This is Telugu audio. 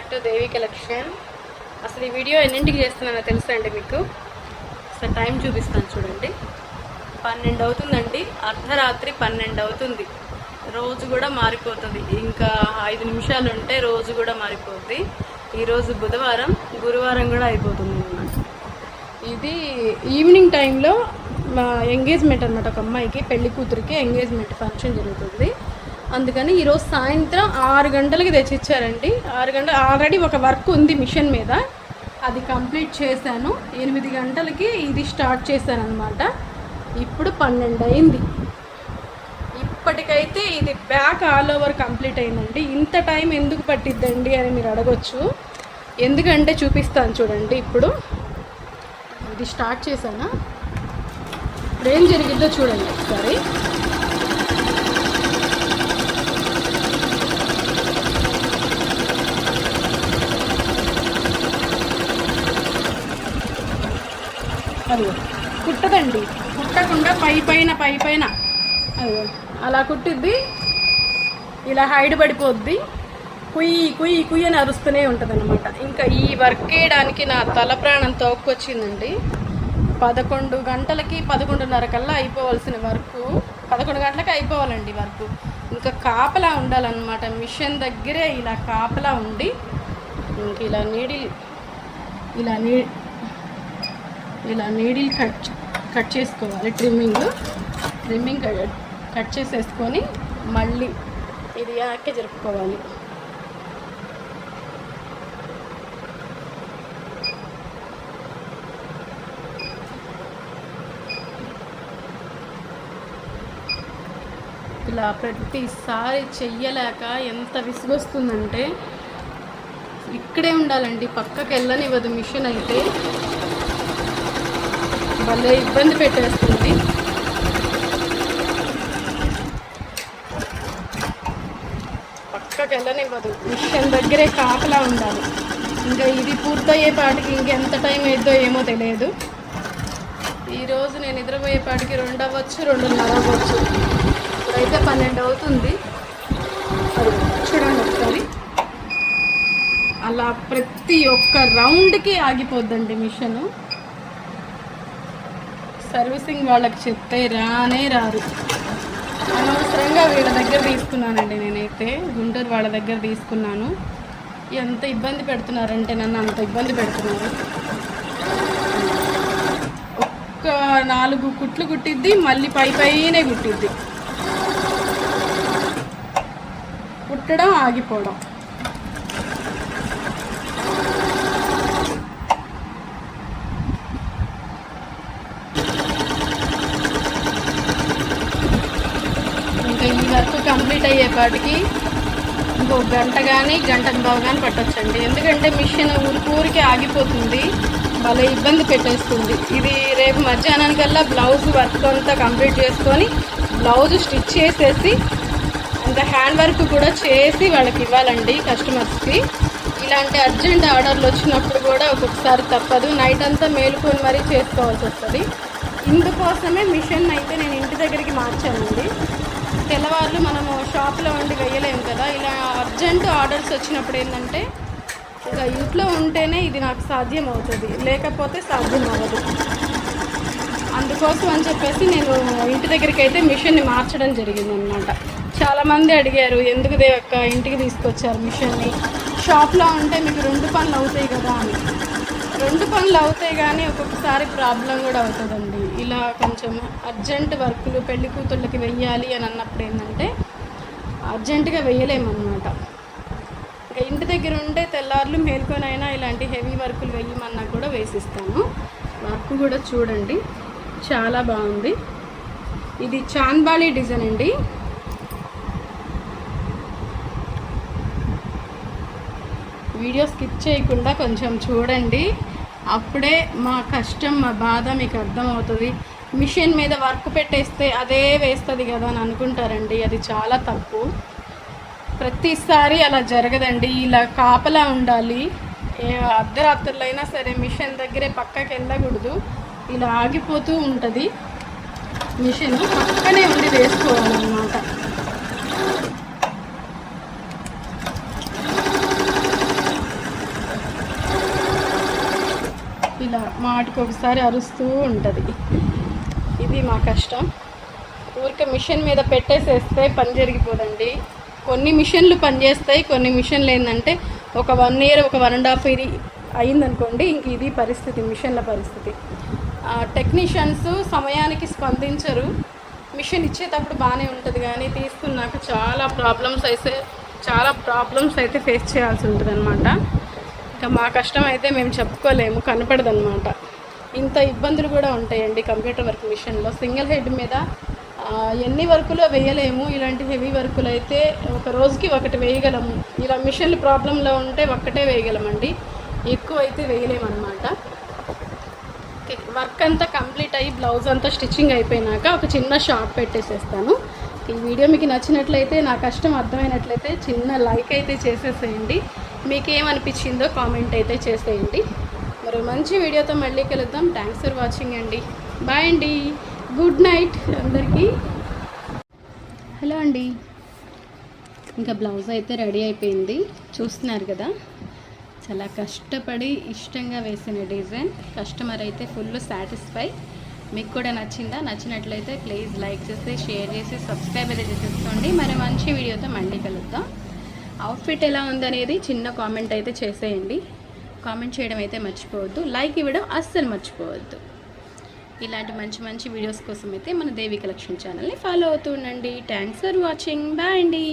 Back to Devi collection. అసలు ఈ వీడియో ఎన్నింటికి చేస్తున్నానో తెలుసా అండి మీకు? అసలు టైం చూపిస్తాను చూడండి. పన్నెండు అవుతుందండి. అర్ధరాత్రి పన్నెండు అవుతుంది. రోజు కూడా మారిపోతుంది. ఇంకా ఐదు నిమిషాలు ఉంటే రోజు కూడా మారిపోద్ది. ఈరోజు బుధవారం గురువారం కూడా అయిపోతుంది అన్నమాట ఇది ఈవినింగ్ టైంలో మా ఎంగేజ్మెంట్ అనమాట ఒక అమ్మాయికి పెళ్ళి కూతురికి ఎంగేజ్మెంట్ ఫంక్షన్ జరుగుతుంది. అందుకని ఈరోజు సాయంత్రం ఆరు గంటలకి తెచ్చిచ్చారండి. ఆరు గంటల ఆల్రెడీ ఒక వర్క్ ఉంది మిషన్ మీద. అది కంప్లీట్ చేశాను. ఎనిమిది గంటలకి ఇది స్టార్ట్ చేశాను అనమాట ఇప్పుడు పన్నెండు అయింది. ఇప్పటికైతే ఇది బ్యాక్ ఆల్ ఓవర్ కంప్లీట్ అయిందండి. ఇంత టైం ఎందుకు పట్టిద్దండి అని మీరు అడగచ్చు. ఎందుకంటే చూపిస్తాను చూడండి ఇప్పుడు. ఇది స్టార్ట్ చేశానా? ఇప్పుడు ఏం జరిగిద్దో చూడండి ఒకసారి. అదిగో కుట్టదండి. కుట్టకుండా పై పైన పై పైన. అలా కుట్టిద్ది. ఇలా హైడ్ పడిపోద్ది. కుయ్యి కుయ్యి కుయ్యి అని అరుస్తూనే ఉంటుంది అనమాట ఇంకా ఈ వర్క్ వేయడానికి నా తల ప్రాణం తోక్కొచ్చిందండి. పదకొండు గంటలకి పదకొండున్నర కల్లా అయిపోవాల్సిన వర్క్. పదకొండు గంటలకి అయిపోవాలండి వర్క్. ఇంకా కాపలా ఉండాలన్నమాట. మిషన్ దగ్గరే ఇలా కాపలా ఉండి ఇంక ఇలా నీడిల్ ఇలా నీ ఇలా నీడిల్ కట్ కట్ చేసుకోవాలి ట్రిమ్మింగ్ ట్రిమ్మింగ్ కట్ చేసేసుకొని మళ్ళీ ఇది యాకే జరుపుకోవాలి. ఇలా ప్రతిసారి చెయ్యలేక ఎంత విసుగొస్తుందంటే ఇక్కడే ఉండాలండి పక్కకి వెళ్ళనివ్వదు మిషన్ అయితే. భలే ఇబ్బంది పెట్టేస్తుంది. పక్కకి వెళ్ళనివ్వదు మిషన్ దగ్గరే కాపలా ఉండాలి. ఇంకా ఇది పూర్తయ్యే పాటికి ఇంకెంత టైం అయిద్దో ఏమో తెలియదు. ఈరోజు నేను నిద్రపోయేపాటికి రెండు అవ్వచ్చు రెండున్నర అవ్వచ్చు. ఇప్పుడైతే పన్నెండు అవుతుంది. అది చూడండి ఒకసారి. అలా ప్రతి ఒక్క రౌండ్కి ఆగిపోద్దండి మిషన్. సర్వీసింగ్ వాళ్ళకి చెప్తే రానే రారు. అనవసరంగా వీళ్ళ దగ్గర తీసుకున్నానండి నేనైతే. గుంటూరు వాళ్ళ దగ్గర తీసుకున్నాను. ఎంత ఇబ్బంది పెడుతున్నారంటే నన్ను అంత ఇబ్బంది పెడుతున్నారు. ఒక్క నాలుగు కుట్లు కుట్టిద్ది మళ్ళీ పై పైనే కుట్టిద్ది. కుట్టడం ఆగిపోవడం. ఇంకా ఈ వర్క్ కంప్లీట్ అయ్యేపాటికి ఇంకో గంట కానీ గంట బాగా కానీ పట్టొచ్చండి. ఎందుకంటే మిషన్ ఊరికి ఆగిపోతుంది. భలే ఇబ్బంది పెట్టేస్తుంది. ఇది రేపు మధ్యాహ్నానికల్లా బ్లౌజ్ వర్క్ అంతా కంప్లీట్ చేసుకొని బ్లౌజ్ స్టిచ్ చేసేసి అంత హ్యాండ్ వర్క్ కూడా చేసి వాళ్ళకి ఇవ్వాలండి కస్టమర్స్కి. ఇలాంటి అర్జెంట్ ఆర్డర్లు వచ్చినప్పుడు కూడా ఒక్కొక్కసారి తప్పదు. నైట్ అంతా మేలుకొని మరీ చేసుకోవాల్సి వస్తుంది. ఇందుకోసమే మిషన్ అయితే నేను ఇంటి దగ్గరికి మార్చానండి. తెల్లవార్లు మనము షాప్లో ఉండి వేయలేము కదా. ఇలా అర్జెంట్ ఆర్డర్స్ వచ్చినప్పుడు ఏంటంటే ఇక ఇంట్లో ఉంటేనే ఇది నాకు సాధ్యం అవుతుంది. లేకపోతే సాధ్యం అవ్వదు. అందుకోసం అని చెప్పేసి నేను ఇంటి దగ్గరికి అయితే మిషన్ని మార్చడం జరిగింది అనమాట చాలామంది అడిగారు ఎందుకు దేవక్క ఇంటికి తీసుకొచ్చారు మిషన్ని? షాప్లో ఉంటే మీకు రెండు పనులు అవుతాయి కదా అని. రెండు పనులు అవుతాయి కానీ ఒక్కొక్కసారి ప్రాబ్లం కూడా అవుతుందండి. ఇలా కొంచెం అర్జెంట్ వర్కులు పెళ్ళి కూతుళ్ళకి వెయ్యాలి అని అన్నప్పుడు ఏంటంటే అర్జెంటుగా వెయ్యలేమన్నమాట. ఇంకా ఇంటి దగ్గర ఉంటే తెల్లార్లు మేల్కొనైనా ఇలాంటి హెవీ వర్కులు వెయ్యమన్నా కూడా వేసిస్తాను. వర్క్ కూడా చూడండి చాలా బాగుంది. ఇది చాన్బాలి డిజైన్ అండి. వీడియో స్కిప్ చేయకుండా కొంచెం చూడండి. అప్పుడే మా కష్టం మా బాధ మీకు అర్థమవుతుంది. మిషన్ మీద వర్క్ పెట్టేస్తే అదే వేస్తుంది కదా అని అనుకుంటారండి. అది చాలా తప్పు. ప్రతిసారి అలా జరగదండి. ఇలా కాపలా ఉండాలి. ఏ అర్ధరాత్రులైనా సరే మిషన్ దగ్గరే పక్కకి వెళ్ళకూడదు. ఇలా ఆగిపోతూ ఉంటుంది. మిషన్ పక్కనే ఉండి వేసుకోవాలి ఇలా మాటికి ఒకసారి అరుస్తూ ఉంటుంది. ఇది మా కష్టం. ఊరికే మిషన్ మీద పెట్టేసేస్తే పని జరిగిపోదండి. కొన్ని మిషన్లు పనిచేస్తాయి కొన్ని మిషన్లు ఏంటంటే ఒక వన్ ఇయర్ ఒక వన్ అండ్ హాఫ్ ఇయర్ అయిందనుకోండి ఇంక ఇది పరిస్థితి మిషన్ల పరిస్థితి. టెక్నీషియన్స్ సమయానికి స్పందించరు. మిషన్ ఇచ్చేటప్పుడు బాగానే ఉంటుంది కానీ తీసుకున్నాక చాలా ప్రాబ్లమ్స్ అయితే చాలా ప్రాబ్లమ్స్ అయితే ఫేస్ చేయాల్సి ఉంటుంది అనమాట ఇంకా మా కష్టం అయితే మేము చెప్పుకోలేము కనపడదన్నమాట. ఇంత ఇబ్బందులు కూడా ఉంటాయండి కంప్యూటర్ వర్క్ మిషన్లో. సింగిల్ హెడ్ మీద ఎన్ని వర్కులో వేయలేము. ఇలాంటి హెవీ వర్కులు అయితే ఒక రోజుకి ఒకటి వేయగలము. ఇలా మిషన్లు ప్రాబ్లంలో ఉంటే ఒక్కటే వేయగలమండి. ఎక్కువ అయితే వేయలేమన్నమాట. వర్క్ అంతా కంప్లీట్ అయ్యి బ్లౌజ్ అంతా స్టిచ్చింగ్ అయిపోయినాక ఒక చిన్న షాప్ పెట్టేసేస్తాను. ఈ వీడియో మీకు నచ్చినట్లయితే నా కష్టం అర్థమైనట్లయితే చిన్న లైక్ అయితే చేసేసేయండి. మీకు ఏమనిపించిందో కామెంట్ అయితే చేసేయండి. మరో మంచి వీడియోతో మళ్ళీ కలుద్దాం. థ్యాంక్స్ ఫర్ వాచింగ్ అండి. బాయ్ అండి. గుడ్ నైట్ అందరికీ. హలో అండి. ఇంకా బ్లౌజ్ అయితే రెడీ అయిపోయింది. చూస్తున్నారు కదా? చాలా కష్టపడి ఇష్టంగా వేసిన డిజైన్. కస్టమర్ అయితే ఫుల్ సాటిస్ఫై మీకు కూడా నచ్చిందా? నచ్చినట్లయితే ప్లీజ్ లైక్ చేసి షేర్ చేసి సబ్స్క్రైబ్ అయితే చేసేసుకోండి మరి మంచి వీడియోతో మళ్ళీ కలుద్దాం. అవుట్ఫిట్ ఎలా ఉందనేది చిన్న కామెంట్ అయితే చేసేయండి. కామెంట్ చేయడం అయితే మర్చిపోవద్దు. లైక్ ఇవ్వడం అస్సలు మర్చిపోవద్దు. ఇలాంటి మంచి మంచి వీడియోస్ కోసం అయితే మన దేవి కలెక్షన్ ఛానల్ని ఫాలో అవుతూ ఉండండి. థ్యాంక్స్ ఫర్ వాచింగ్ బాయ్ అండి.